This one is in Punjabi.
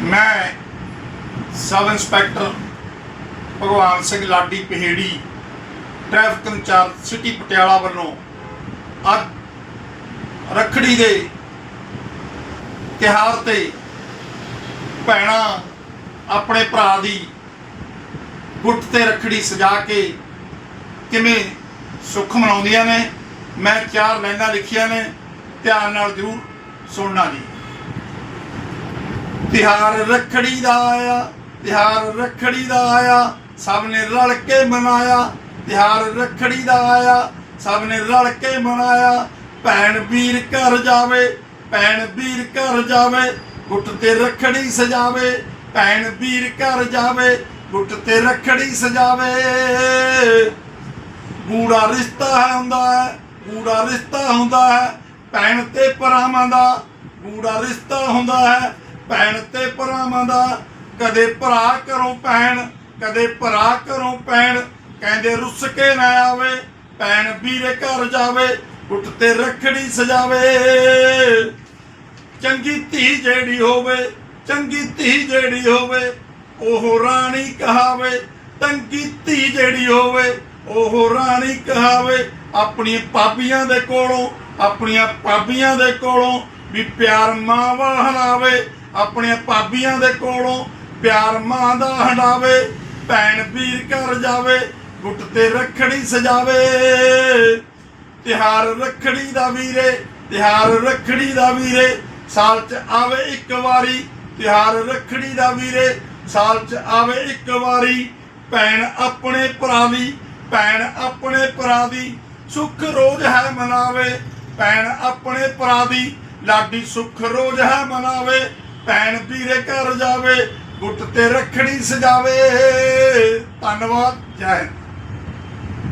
ਮੈਂ sub inspector Bhagwan Singh Ladi Paheri, traffic incharge city Patiala ਵੱਲੋਂ ਅੱਜ ਰੱਖੜੀ ਦੇ ਤਿਹਾਰ ਤੇ ਭੈਣਾਂ ਆਪਣੇ ਭਰਾ ਦੀ ਗੁੱਟ ਤੇ ਰੱਖੜੀ ਸਜਾ ਕੇ ਕਿਵੇਂ ਸੁੱਖ ਮਨਾਉਂਦੀਆਂ ਨੇ, ਮੈਂ ਚਾਰ ਲਾਈਨਾਂ ਲਿਖੀਆਂ ਨੇ, ਧਿਆਨ ਨਾਲ ਜ਼ਰੂਰ ਸੁਣਨਾ ਜੀ। ਤਿਹਾਰ ਰੱਖੜੀ ਦਾ ਆਇਆ, ਤਿਹਾਰ ਰੱਖੜੀ ਦਾ ਆਇਆ, ਸਭ ਨੇ ਰਲ ਕੇ ਮਨਾਇਆ, ਤਿਹਾਰ ਰੱਖੜੀ ਦਾ ਆਇਆ, ਸਭ ਨੇ ਰਲ ਕੇ ਮਨਾਇਆ, ਭੈਣ ਵੀਰ ਘਰ ਜਾਵੇ, ਭੈਣ ਵੀਰ ਘਰ ਜਾਵੇ, ਗੁੱਟ ਤੇ ਰੱਖੜੀ ਸਜਾਵੇ, ਭੈਣ ਵੀਰ ਘਰ ਜਾਵੇ, ਗੁੱਟ ਤੇ ਰੱਖੜੀ ਸਜਾਵੇ। ਗੂੜਾ ਰਿਸ਼ਤਾ ਹੁੰਦਾ ਹੈ, ਗੂੜਾ ਰਿਸ਼ਤਾ ਹੁੰਦਾ ਹੈ, ਭੈਣ ਤੇ ਭਰਾਵਾਂ ਦਾ ਗੂੜਾ ਰਿਸ਼ਤਾ ਹੁੰਦਾ ਹੈ ਭੈਣ ਤੇ ਭਰਾਵਾਂ ਦਾ। ਕਦੇ ਭਰਾ ਘਰੋਂ ਭੈਣ, ਕਦੇ ਭਰਾ ਘਰੋਂ ਭੈਣ। ਕਹਿੰਦੇ ਰੁੱਸ ਕੇ ਨਾ ਆਵੇ, ਭੈਣ ਵੀਰੇ ਘਰ ਜਾਵੇ, ਗੁੱਟ ਤੇ ਰੱਖੜੀ ਸਜਾਵੇ। ਚੰਗੀ ਧੀ ਜਿਹੜੀ ਹੋਵੇ, ਚੰਗੀ ਧੀ ਜਿਹੜੀ ਹੋਵੇ, ਉਹ ਰਾਣੀ ਕਹਾਵੇ। ਚੰਗੀ ਧੀ ਜਿਹੜੀ ਹੋਵੇ, ਉਹ ਰਾਣੀ ਕਹਾਵੇ। ਆਪਣੀਆਂ ਪਾਪੀਆਂ ਦੇ ਕੋਲੋਂ, ਆਪਣੀਆਂ ਪਾਪੀਆਂ ਦੇ ਕੋਲੋਂ ਵੀ ਪਿਆਰ ਮਾਂ ਵਾ ਆਪਣੀਆਂ ਭਾਬੀਆਂ ਦੇ ਕੋਲੋਂ ਪਿਆਰ ਮਾਂ ਦਾ ਹੰਡਾਵੇ, ਭੈਣ ਵੀਰ ਘਰ ਜਾਵੇ, ਗੁੱਟ ਤੇ ਰੱਖੜੀ ਸਜਾਵੇ। ਤਿਹਾਰ ਰੱਖੜੀ ਦਾ ਵੀਰੇ, ਤਿਹਾਰ ਰੱਖੜੀ ਦਾ ਵੀਰੇ, ਸਾਲ ਚ ਆਵੇ ਇੱਕ ਵਾਰੀ। ਤਿਹਾਰ ਰੱਖੜੀ ਦਾ ਵੀਰੇ, ਸਾਲ ਚ ਆਵੇ ਇੱਕ ਵਾਰੀ। ਭੈਣ ਆਪਣੇ ਭਰਾ ਦੀ, ਭੈਣ ਆਪਣੇ ਭਰਾ ਦੀ ਸੁੱਖ ਰੋਜ਼ ਹੈ ਮਨਾਵੇ। ਭੈਣ ਆਪਣੇ ਭਰਾ ਦੀ, ਲਾਡੀ ਸੁੱਖ ਰੋਜ਼ ਹੈ ਮਨਾਵੇ। ਭੈਣ ਵੀਰੇ ਘਰ ਜਾਵੇ ਗੁੱਟ ਤੇ ਰੱਖੜੀ ਸਜਾਵੇ। ਧੰਨਵਾਦ ਜੈ ਹਿੰਦ।